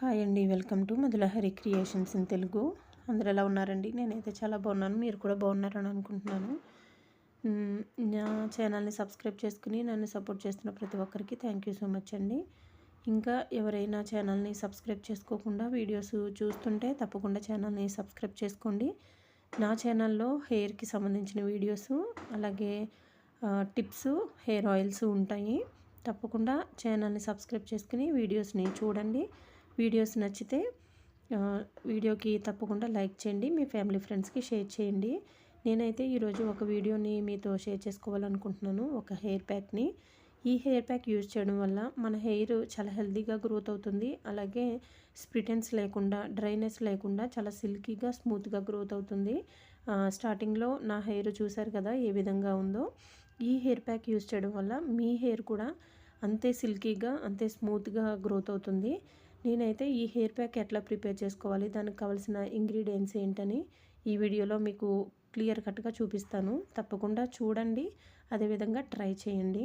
Hi అండి. Welcome to Madhulahari creations in Telugu. అందరు ఎలా ఉన్నారండి? నేనైతే చాలా బాగున్నాను. మీరు కూడా బాగున్నారని అనుకుంటున్నాను. నా ఛానల్ని సబ్స్క్రైబ్ చేసుకుని నన్ను సపోర్ట్ చేస్తున్న ప్రతి ఒక్కరికి థ్యాంక్ యూ సో మచ్ అండి. ఇంకా ఎవరైనా ఛానల్ని సబ్స్క్రైబ్ చేసుకోకుండా వీడియోస్ చూస్తుంటే తప్పకుండా ఛానల్ని సబ్స్క్రైబ్ చేసుకోండి. నా ఛానల్లో హెయిర్కి సంబంధించిన వీడియోస్ అలాగే టిప్స్ హెయిర్ ఆయిల్స్ ఉంటాయి. తప్పకుండా ఛానల్ని సబ్స్క్రైబ్ చేసుకుని వీడియోస్ని చూడండి. వీడియోస్ నచ్చితే వీడియోకి తప్పకుండా లైక్ చేయండి మీ ఫ్యామిలీ ఫ్రెండ్స్కి షేర్ చేయండి. నేనైతే ఈరోజు ఒక వీడియోని మీతో షేర్ చేసుకోవాలనుకుంటున్నాను ఒక హెయిర్ ప్యాక్ని. ఈ హెయిర్ ప్యాక్ యూజ్ చేయడం వల్ల మన హెయిర్ చాలా హెల్తీగా గ్రోత్ అవుతుంది అలాగే స్ప్రిటెన్స్ లేకుండా డ్రైనెస్ లేకుండా చాలా సిల్కీగా స్మూత్గా గ్రోత్ అవుతుంది. స్టార్టింగ్లో నా హెయిర్ చూశారు కదా ఏ విధంగా ఉందో. ఈ హెయిర్ ప్యాక్ యూజ్ చేయడం వల్ల మీ హెయిర్ కూడా అంతే సిల్కీగా అంతే స్మూత్గా గ్రోత్ అవుతుంది. నేనైతే ఈ హెయిర్ ప్యాక్ ఎట్లా ప్రిపేర్ చేసుకోవాలి దానికి కావాల్సిన ఇంగ్రీడియంట్స్ ఏంటని ఈ వీడియోలో మీకు క్లియర్ కట్గా చూపిస్తాను. తప్పకుండా చూడండి అదేవిధంగా ట్రై చేయండి.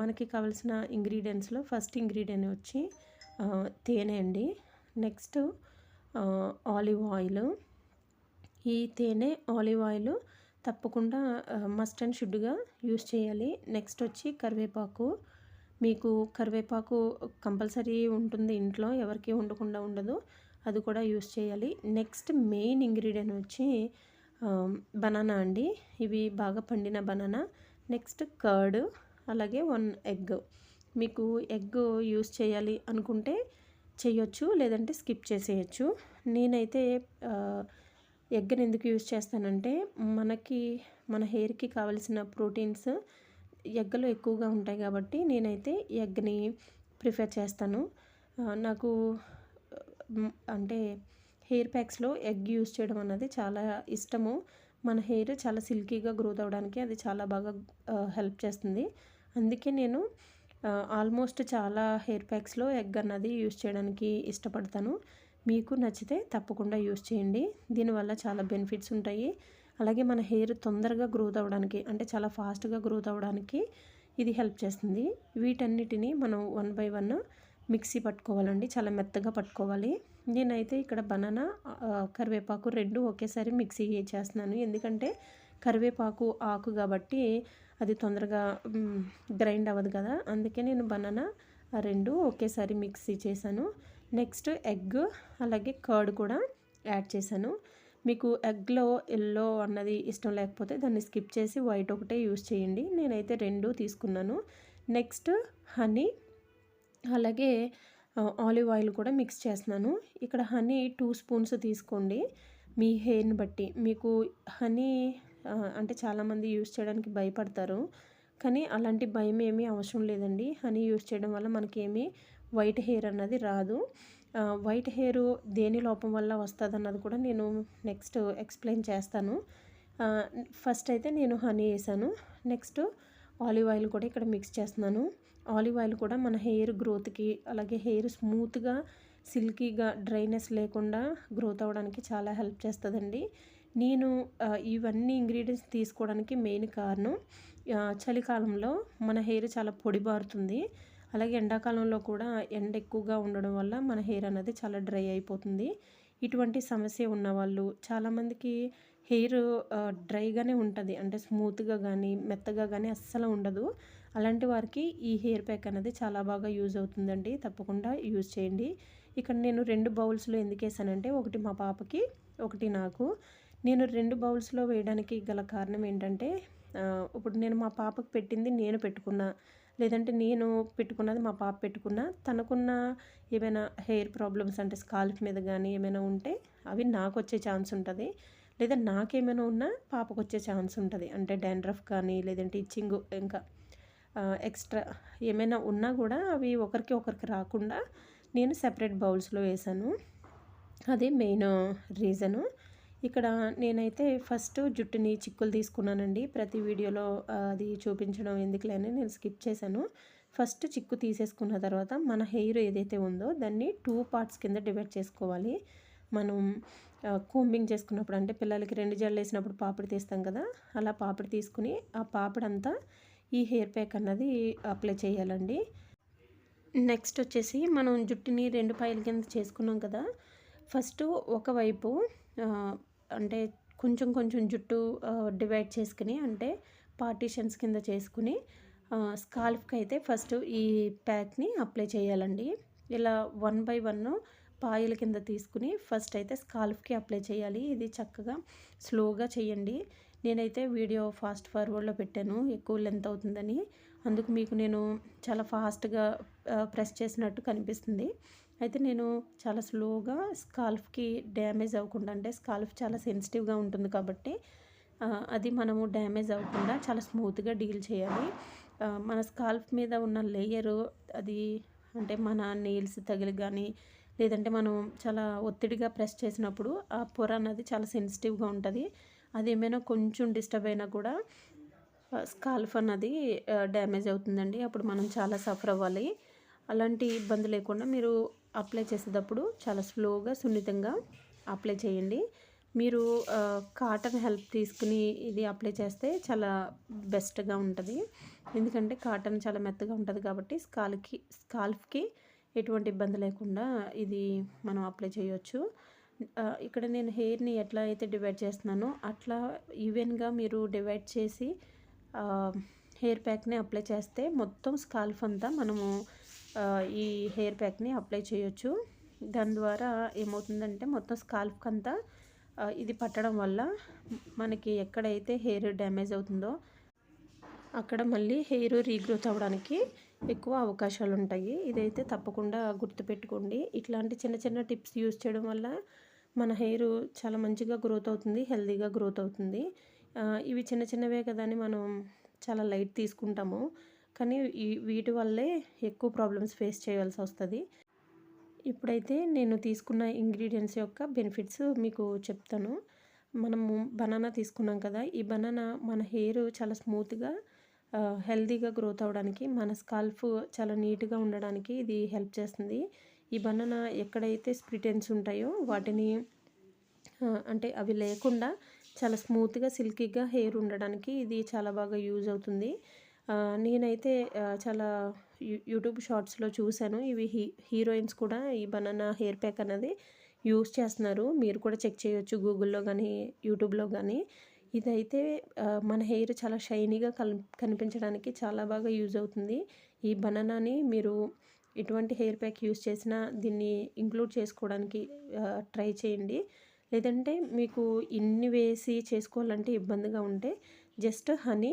మనకి కావాల్సిన ఇంగ్రీడియంట్స్లో ఫస్ట్ ఇంగ్రీడియంట్ వచ్చి తేనె అండి. Next olive oil. ఈ తేనె ఆలివ్ ఆయిల్ తప్పకుండా మస్ట్ అండ్ షుడ్గా యూస్ చేయాలి. నెక్స్ట్ వచ్చి కరివేపాకు. మీకు కరివేపాకు కంపల్సరీ ఉంటుంది ఇంట్లో ఎవరికి ఉండకుండా ఉండదు. అది కూడా యూస్ చేయాలి. నెక్స్ట్ మెయిన్ ఇంగ్రీడియంట్ వచ్చి బనానా అండి. ఇవి బాగా పండిన బనానా. నెక్స్ట్ కర్డ్ అలాగే వన్ ఎగ్. మీకు ఎగ్ యూస్ చేయాలి అనుకుంటే చేయొచ్చు లేదంటే స్కిప్ చేసేయచ్చు. నేనైతే ఎగ్ని ఎందుకు యూస్ చేస్తానంటే మనకి మన హెయిర్కి కావలసిన ప్రోటీన్స్ ఎగ్గలు ఎక్కువగా ఉంటాయి కాబట్టి నేనైతే ఎగ్ని ప్రిఫర్ చేస్తాను. నాకు అంటే హెయిర్ ప్యాక్స్లో ఎగ్ యూస్ చేయడం అన్నది చాలా ఇష్టము. మన హెయిర్ చాలా సిల్కీగా గ్రోత్ అవ్వడానికి అది చాలా బాగా హెల్ప్ చేస్తుంది. అందుకే నేను ఆల్మోస్ట్ చాలా హెయిర్ ప్యాక్స్లో ఎగ్ అన్నది యూస్ చేయడానికి ఇష్టపడతాను. మీకు నచ్చితే తప్పకుండా యూస్ చేయండి. దీనివల్ల చాలా బెనిఫిట్స్ ఉంటాయి. అలాగే మన హెయిర్ తొందరగా గ్రోత్ అవ్వడానికి అంటే చాలా ఫాస్ట్గా గ్రోత్ అవ్వడానికి ఇది హెల్ప్ చేస్తుంది. వీటన్నిటిని మనం వన్ బై వన్ మిక్సీ పట్టుకోవాలండి చాలా మెత్తగా పట్టుకోవాలి. నేనైతే ఇక్కడ బనానా కరివేపాకు రెండు ఒకేసారి మిక్సీ చేస్తున్నాను. ఎందుకంటే కరివేపాకు ఆకు కాబట్టి అది తొందరగా గ్రైండ్ అవ్వదు కదా. అందుకే నేను బనానా ఆ రెండు ఒకేసారి మిక్సీ చేశాను. నెక్స్ట్ ఎగ్ అలాగే కర్డ్ కూడా యాడ్ చేశాను. మీకు ఎగ్లో ఎల్లో అన్నది ఇష్టం లేకపోతే దాన్ని స్కిప్ చేసి వైట్ ఒకటే యూస్ చేయండి. నేనైతే రెండు తీసుకున్నాను. నెక్స్ట్ హనీ అలాగే ఆలివ్ ఆయిల్ కూడా మిక్స్ చేస్తున్నాను. ఇక్కడ హనీ టూ స్పూన్స్ తీసుకోండి. మీ హెయిర్ని బట్టి. మీకు హనీ అంటే చాలామంది యూస్ చేయడానికి భయపడతారు. కానీ అలాంటి భయం ఏమీ అవసరం లేదండి. హనీ యూస్ చేయడం వల్ల మనకేమీ వైట్ హెయిర్ అన్నది రాదు. వైట్ హెయిర్ దేని లోపం వల్ల వస్తుంది అన్నది కూడా నేను నెక్స్ట్ ఎక్స్ప్లెయిన్ చేస్తాను. ఫస్ట్ అయితే నేను హనీ వేసాను. నెక్స్ట్ ఆలివ్ ఆయిల్ కూడా ఇక్కడ మిక్స్ చేస్తున్నాను. ఆలివ్ ఆయిల్ కూడా మన హెయిర్ గ్రోత్కి అలాగే హెయిర్ స్మూత్గా సిల్కీగా డ్రైనెస్ లేకుండా గ్రోత్ అవ్వడానికి చాలా హెల్ప్ చేస్తుందండి. నేను ఇవన్నీ ఇంగ్రీడియంట్స్ తీసుకోవడానికి మెయిన్ కారణం చలికాలంలో మన హెయిర్ చాలా పొడిబారుతుంది. అలాగే ఎండాకాలంలో కూడా ఎండ ఎక్కువగా ఉండడం వల్ల మన హెయిర్ అనేది చాలా డ్రై అయిపోతుంది. ఇటువంటి సమస్య ఉన్నవాళ్ళు చాలామందికి హెయిర్ డ్రైగానే ఉంటుంది. అంటే స్మూత్గా కానీ మెత్తగా కానీ అస్సలు ఉండదు. అలాంటి వారికి ఈ హెయిర్ ప్యాక్ అనేది చాలా బాగా యూజ్ అవుతుందండి. తప్పకుండా యూజ్ చేయండి. ఇక్కడ నేను రెండు బౌల్స్లో ఎందుకు వేసానంటే ఒకటి మా పాపకి ఒకటి నాకు. నేను రెండు బౌల్స్లో వేయడానికి గల కారణం ఏంటంటే ఇప్పుడు నేను మా పాపకు పెట్టింది నేను పెట్టుకున్నా. లేదంటే నేను పెట్టుకున్నది మా పాప పెట్టుకున్న తనకున్న ఏమైనా హెయిర్ ప్రాబ్లమ్స్ అంటే స్కాల్ప్ మీద కానీ ఏమైనా ఉంటే అవి నాకు వచ్చే ఛాన్స్ ఉంటుంది. లేదా నాకేమైనా ఉన్నా పాపకు వచ్చే ఛాన్స్ ఉంటుంది. అంటే డాండ్రఫ్ కానీ లేదంటే ఇచ్చింగ్ ఇంకా ఎక్స్ట్రా ఏమైనా ఉన్నా కూడా అవి ఒకరికి ఒకరికి రాకుండా నేను సెపరేట్ బౌల్స్లో వేసాను. అదే మెయిన్ రీజను. ఇక్కడ నేనైతే ఫస్ట్ జుట్టుని చిక్కులు తీసుకున్నానండి. ప్రతి వీడియోలో అది చూపించడం ఎందుకులే అని నేను స్కిప్ చేశాను. ఫస్ట్ చిక్కు తీసేసుకున్న తర్వాత మన హెయిర్ ఏదైతే ఉందో దాన్ని టూ పార్ట్స్ కింద డివైడ్ చేసుకోవాలి. మనం కూంబింగ్ చేసుకున్నప్పుడు అంటే పిల్లలకి రెండు జడలు వేసినప్పుడు పాపిడి తీస్తాం కదా అలా పాపిడి తీసుకుని ఆ పాపిడి అంతా ఈ హెయిర్ ప్యాక్ అన్నది అప్లై చేయాలండి. నెక్స్ట్ వచ్చేసి మనం జుట్టుని రెండు పాయల కింద చేసుకున్నాం కదా ఫస్ట్ ఒకవైపు అంటే కొంచెం కొంచెం జుట్టు డివైడ్ చేసుకుని అంటే పార్టీషన్స్ కింద చేసుకుని స్కాల్ఫ్కి అయితే ఫస్ట్ ఈ ప్యాక్ని అప్లై చేయాలండి. ఇలా వన్ బై వన్ పాయల కింద తీసుకుని ఫస్ట్ అయితే స్కాల్ఫ్కి అప్లై చేయాలి. ఇది చక్కగా స్లోగా చేయండి. నేనైతే వీడియో ఫాస్ట్ ఫార్వర్డ్లో పెట్టాను. ఎక్కువ లెంత్ అవుతుందని. అందుకు మీకు నేను చాలా ఫాస్ట్గా ప్రెస్ చేసినట్టు కనిపిస్తుంది. అయితే నేను చాలా స్లోగా స్కాల్ఫ్కి డ్యామేజ్ అవ్వకుండా అంటే స్కాల్ఫ్ చాలా సెన్సిటివ్గా ఉంటుంది కాబట్టి అది మనము డ్యామేజ్ అవ్వకుండా చాలా స్మూత్గా డీల్ చేయాలి. మన స్కాల్ఫ్ మీద ఉన్న లేయరు అది అంటే మన నెయిల్స్ తగిలి కానీ లేదంటే మనం చాలా ఒత్తిడిగా ప్రెస్ చేసినప్పుడు ఆ పొర అన్నది చాలా సెన్సిటివ్గా ఉంటుంది. అది ఏమైనా కొంచెం డిస్టర్బ్ అయినా కూడా స్కాల్ఫ్ అన్నది డ్యామేజ్ అవుతుందండి. అప్పుడు మనం చాలా సఫర్ అవ్వాలి. అలాంటి ఇబ్బంది లేకుండా మీరు అప్లై చేసేటప్పుడు చాలా స్లోగా సున్నితంగా అప్లై చేయండి. మీరు కాటన్ హెల్ప్ తీసుకుని ఇది అప్లై చేస్తే చాలా బెస్ట్గా ఉంటుంది. ఎందుకంటే కాటన్ చాలా మెత్తగా ఉంటుంది కాబట్టి స్కాల్కి స్కాల్ఫ్కి ఎటువంటి ఇబ్బంది లేకుండా ఇది మనం అప్లై చేయొచ్చు. ఇక్కడ నేను హెయిర్ని ఎట్లా అయితే డివైడ్ చేస్తున్నానో అట్లా ఈవెన్గా మీరు డివైడ్ చేసి హెయిర్ ప్యాక్ని అప్లై చేస్తే మొత్తం స్కాల్ఫ్ అంతా మనము ఈ హెయిర్ ప్యాక్ని అప్లై చేయొచ్చు. దాని ద్వారా ఏమవుతుందంటే మొత్తం స్కాల్ఫ్కి అంతా ఇది పట్టడం వల్ల మనకి ఎక్కడైతే హెయిర్ డ్యామేజ్ అవుతుందో అక్కడ మళ్ళీ హెయిర్ రీగ్రోత్ అవ్వడానికి ఎక్కువ అవకాశాలు ఉంటాయి. ఇదైతే తప్పకుండా గుర్తుపెట్టుకోండి. ఇట్లాంటి చిన్న చిన్న టిప్స్ యూస్ చేయడం వల్ల మన హెయిర్ చాలా మంచిగా గ్రోత్ అవుతుంది హెల్తీగా గ్రోత్ అవుతుంది. ఇవి చిన్న చిన్నవే కదా అని మనం చాలా లైట్ తీసుకుంటాము. కానీ వీటి వల్లే ఎక్కువ ప్రాబ్లమ్స్ ఫేస్ చేయాల్సి వస్తుంది. ఇప్పుడైతే నేను తీసుకున్న ఇంగ్రీడియంట్స్ యొక్క బెనిఫిట్స్ మీకు చెప్తాను. మనము బనానా తీసుకున్నాం కదా ఈ బనానా మన హెయిర్ చాలా స్మూత్గా హెల్తీగా గ్రోత్ అవ్వడానికి మన స్కాల్ఫ్ చాలా నీట్గా ఉండడానికి ఇది హెల్ప్ చేస్తుంది. ఈ బనానా ఎక్కడైతే స్ప్రిటెన్స్ ఉంటాయో వాటిని అంటే అవి లేకుండా చాలా స్మూత్గా సిల్కీగా హెయిర్ ఉండడానికి ఇది చాలా బాగా యూజ్ అవుతుంది. నేనైతే చాలా యూట్యూబ్ షార్ట్స్లో చూశాను. ఇవి హీ హీరోయిన్స్ కూడా ఈ బనానా హెయిర్ ప్యాక్ అనేది యూస్ చేస్తున్నారు. మీరు కూడా చెక్ చేయొచ్చు గూగుల్లో కానీ యూట్యూబ్లో కానీ ఇదైతే మన హెయిర్ చాలా షైనీగా కల్ కనిపించడానికి చాలా బాగా యూజ్ అవుతుంది. ఈ బనానాని మీరు ఎటువంటి హెయిర్ ప్యాక్ యూస్ చేసినా దీన్ని ఇంక్లూడ్ చేసుకోవడానికి ట్రై చేయండి. లేదంటే మీకు ఇన్ని వేసి చేసుకోవాలంటే ఇబ్బందిగా ఉంటే జస్ట్ హనీ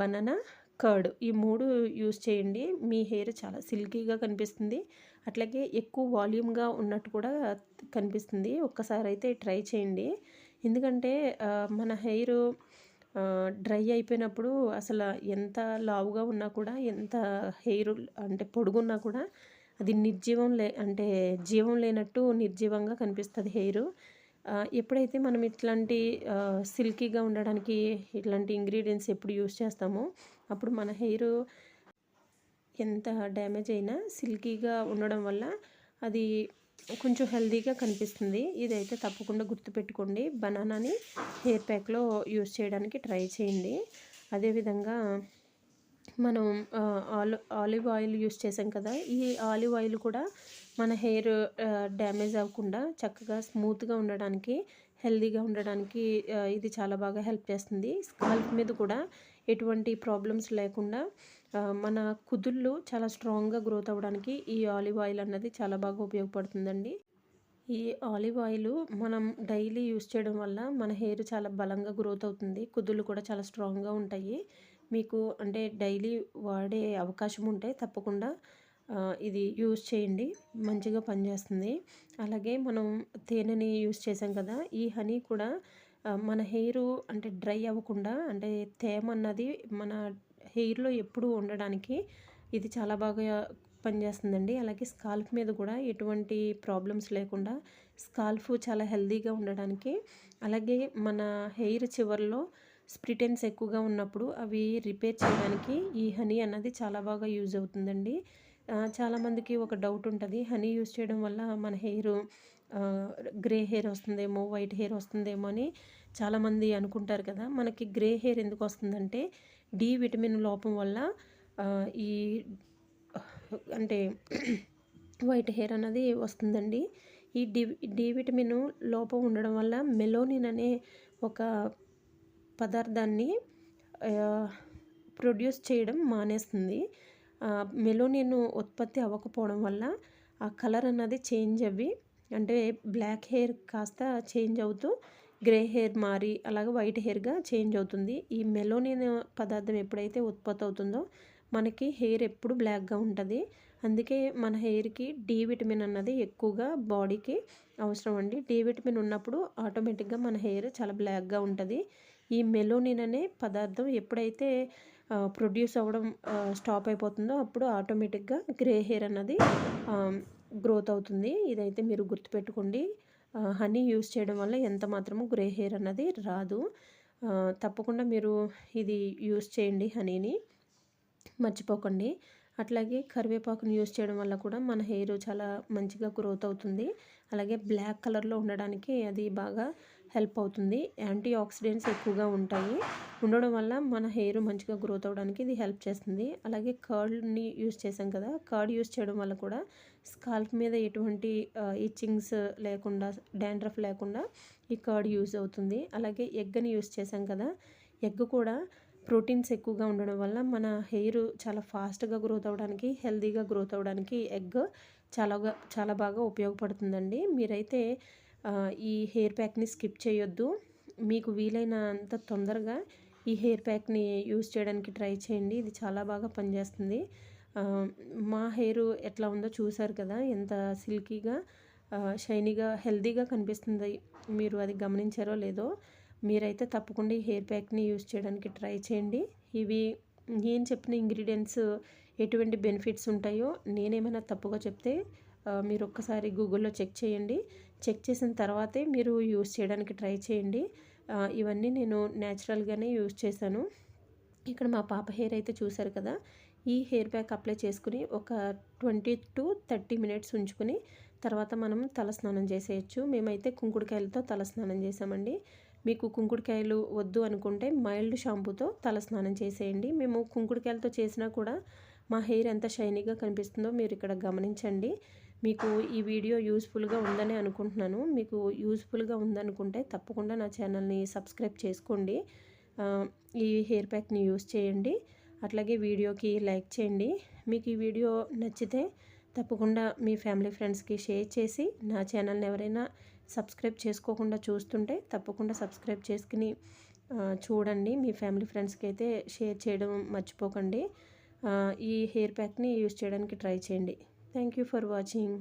బనానా కర్డ్ ఈ మూడు యూస్ చేయండి. మీ హెయిర్ చాలా సిల్కీగా కనిపిస్తుంది. అట్లాగే ఎక్కువ వాల్యూమ్గా ఉన్నట్టు కూడా కనిపిస్తుంది. ఒక్కసారి అయితే ట్రై చేయండి. ఎందుకంటే మన హెయిర్ డ్రై అయిపోయినప్పుడు అసలు ఎంత లావుగా ఉన్నా కూడా ఎంత హెయిర్ అంటే పొడుగున్నా కూడా అది నిర్జీవం లే అంటే జీవం లేనట్టు నిర్జీవంగా కనిపిస్తుంది హెయిర్. ఎప్పుడైతే మనం ఇట్లాంటి సిల్కీగా ఉండడానికి ఇట్లాంటి ఇంగ్రీడియంట్స్ ఎప్పుడు యూస్ చేస్తామో అప్పుడు మన హెయిర్ ఎంత డ్యామేజ్ అయినా సిల్కీగా ఉండడం వల్ల అది కొంచెం హెల్దీగా కనిపిస్తుంది. ఇదైతే తప్పకుండా గుర్తుపెట్టుకోండి. బనానాని హెయిర్ ప్యాక్లో యూస్ చేయడానికి ట్రై చేయండి. అదేవిధంగా మనం ఆలి ఆలివ్ ఆయిల్ యూస్ చేసాం కదా ఈ ఆలివ్ ఆయిల్ కూడా మన హెయిర్ డ్యామేజ్ అవ్వకుండా చక్కగా స్మూత్గా ఉండడానికి హెల్దీగా ఉండడానికి ఇది చాలా బాగా హెల్ప్ చేస్తుంది. స్కాల్ప్ మీద కూడా ఎటువంటి ప్రాబ్లమ్స్ లేకుండా మన కుదుళ్ళు చాలా స్ట్రాంగ్గా గ్రోత్ అవ్వడానికి ఈ ఆలివ్ ఆయిల్ అన్నది చాలా బాగా ఉపయోగపడుతుందండి. ఈ ఆలివ్ ఆయిల్ మనం డైలీ యూస్ చేయడం వల్ల మన హెయిర్ చాలా బలంగా గ్రోత్ అవుతుంది. కుదుళ్ళు కూడా చాలా స్ట్రాంగ్గా ఉంటాయి. మీకు అంటే డైలీ వాడే అవకాశం ఉంటే తప్పకుండా ఇది యూస్ చేయండి. మంచిగా పనిచేస్తుంది. అలాగే మనం తేనెని యూస్ చేసాం కదా ఈ హనీ కూడా మన హెయిర్ అంటే డ్రై అవ్వకుండా అంటే తేమ అన్నది మన హెయిర్లో ఎప్పుడూ ఉండడానికి ఇది చాలా బాగా పనిచేస్తుందండి. అలాగే స్కాల్ఫ్ మీద కూడా ఎటువంటి ప్రాబ్లమ్స్ లేకుండా స్కాల్ఫ్ చాలా హెల్దీగా ఉండడానికి అలాగే మన హెయిర్ చివర్లో స్ప్రిటెన్స్ ఎక్కువగా ఉన్నప్పుడు అవి రిపేర్ చేయడానికి ఈ హనీ అన్నది చాలా బాగా యూజ్ అవుతుందండి. చాలామందికి ఒక డౌట్ ఉంటుంది. హనీ యూస్ చేయడం వల్ల మన హెయిర్ గ్రే హెయిర్ వస్తుందేమో వైట్ హెయిర్ వస్తుందేమో అని చాలామంది అనుకుంటారు కదా. మనకి గ్రే హెయిర్ ఎందుకు వస్తుందంటే డి విటమిన్ లోపం వల్ల ఈ అంటే వైట్ హెయిర్ అనేది వస్తుందండి. ఈ డి డి విటమిన్ లోపం ఉండడం వల్ల మెలోనిన్ అనే ఒక పదార్థాన్ని ప్రొడ్యూస్ చేయడం మానేస్తుంది. మెలోనిన్ ఉత్పత్తి అవ్వకపోవడం వల్ల ఆ కలర్ అన్నది చేంజ్ అవ్వి అంటే బ్లాక్ హెయిర్ కాస్త చేంజ్ అవుతూ గ్రే హెయిర్ మారి అలాగే వైట్ హెయిర్గా చేంజ్ అవుతుంది. ఈ మెలోనిన్ పదార్థం ఎప్పుడైతే ఉత్పత్తి అవుతుందో మనకి హెయిర్ ఎప్పుడు బ్లాక్గా ఉంటుంది. అందుకే మన హెయిర్కి డి విటమిన్ అన్నది ఎక్కువగా బాడీకి అవసరం అండి. డి విటమిన్ ఉన్నప్పుడు ఆటోమేటిక్గా మన హెయిర్ చాలా బ్లాక్గా ఉంటుంది. ఈ మెలోనిన్ అనే పదార్థం ఎప్పుడైతే ప్రొడ్యూస్ అవ్వడం స్టాప్ అయిపోతుందో అప్పుడు ఆటోమేటిక్గా గ్రే హెయిర్ అన్నది గ్రోత్ అవుతుంది. ఇదైతే మీరు గుర్తుపెట్టుకోండి. హనీ యూస్ చేయడం వల్ల ఎంత మాత్రము గ్రే హెయిర్ అన్నది రాదు. తప్పకుండా మీరు ఇది యూస్ చేయండి హనీని మర్చిపోకండి. అట్లాగే కరివేపాకుని యూజ్ చేయడం వల్ల కూడా మన హెయిర్ చాలా మంచిగా గ్రోత్ అవుతుంది. అలాగే బ్లాక్ కలర్లో ఉండడానికి అది బాగా హెల్ప్ అవుతుంది. యాంటీ ఆక్సిడెంట్స్ ఎక్కువగా ఉంటాయి. ఉండడం వల్ల మన హెయిర్ మంచిగా గ్రోత్ అవ్వడానికి ఇది హెల్ప్ చేస్తుంది. అలాగే కర్డ్ని యూస్ చేసాం కదా కర్డ్ యూజ్ చేయడం వల్ల కూడా స్కాల్ప్ మీద ఎటువంటి ఇచ్చింగ్స్ లేకుండా డాండ్రఫ్ లేకుండా ఈ కర్డ్ యూజ్ అవుతుంది. అలాగే ఎగ్ని యూస్ చేసాం కదా ఎగ్ కూడా ప్రోటీన్స్ ఎక్కువగా ఉండడం వల్ల మన హెయిర్ చాలా ఫాస్ట్గా గ్రోత్ అవ్వడానికి హెల్తీగా గ్రోత్ అవ్వడానికి ఎగ్ చాలా చాలా బాగా ఉపయోగపడుతుందండి. మీరైతే ఈ హెయిర్ ప్యాక్ని స్కిప్ చేయొద్దు. మీకు వీలైనంత తొందరగా ఈ హెయిర్ ప్యాక్ని యూస్ చేయడానికి ట్రై చేయండి. ఇది చాలా బాగా పనిచేస్తుంది. మా హెయిర్ ఎట్లా ఉందో చూసారు కదా ఎంత సిల్కీగా షైనీగా హెల్తీగా కనిపిస్తుంది. మీరు అది గమనించారో లేదో మీరైతే తప్పకుండా ఈ హెయిర్ ప్యాక్ని యూస్ చేయడానికి ట్రై చేయండి. ఇవి నేను చెప్పిన ఇంగ్రీడియంట్స్ ఎటువంటి బెనిఫిట్స్ ఉంటాయో నేనేమైనా తప్పుగా చెప్తే మీరు ఒక్కసారి గూగుల్లో చెక్ చేయండి. చెక్ చేసిన తర్వాతే మీరు యూస్ చేయడానికి ట్రై చేయండి. ఇవన్నీ నేను న్యాచురల్గానే యూస్ చేశాను. ఇక్కడ మా పాప హెయిర్ అయితే చూసారు కదా ఈ హెయిర్ ప్యాక్ అప్లై చేసుకుని ఒక ట్వంటీ టు థర్టీ మినిట్స్ ఉంచుకుని తర్వాత మనం తలస్నానం చేసేయచ్చు. మేమైతే కుంకుడుకాయలతో తలస్నానం చేసామండి మీకు కుంకుడుకాయలు వద్దు అనుకుంటే మైల్డ్ షాంపూతో తలస్నానం చేసేయండి. మేము కుంకుడుకాయలతో చేసినా కూడా మా హెయిర్ ఎంత షైనీగా కనిపిస్తుందో మీరు ఇక్కడ గమనించండి. మీకు ఈ వీడియో యూస్ఫుల్గా ఉందని అనుకుంటున్నాను. మీకు యూస్ఫుల్గా ఉందనుకుంటే తప్పకుండా నా ఛానల్ని సబ్స్క్రైబ్ చేసుకోండి. ఈ హెయిర్ ప్యాక్ని యూస్ చేయండి. అట్లాగే వీడియోకి లైక్ చేయండి. మీకు ఈ వీడియో నచ్చితే తప్పకుండా మీ ఫ్యామిలీ ఫ్రెండ్స్కి షేర్ చేసి నా ఛానల్ని ఎవరైనా సబ్స్క్రైబ్ చేసుకోకుండా చూస్తుంటే తప్పకుండా సబ్స్క్రైబ్ చేసుకుని చూడండి. మీ ఫ్యామిలీ ఫ్రెండ్స్కి అయితే షేర్ చేయడం మర్చిపోకండి. ఈ హెయిర్ ప్యాక్ని యూస్ చేయడానికి ట్రై చేయండి. Thank you for watching.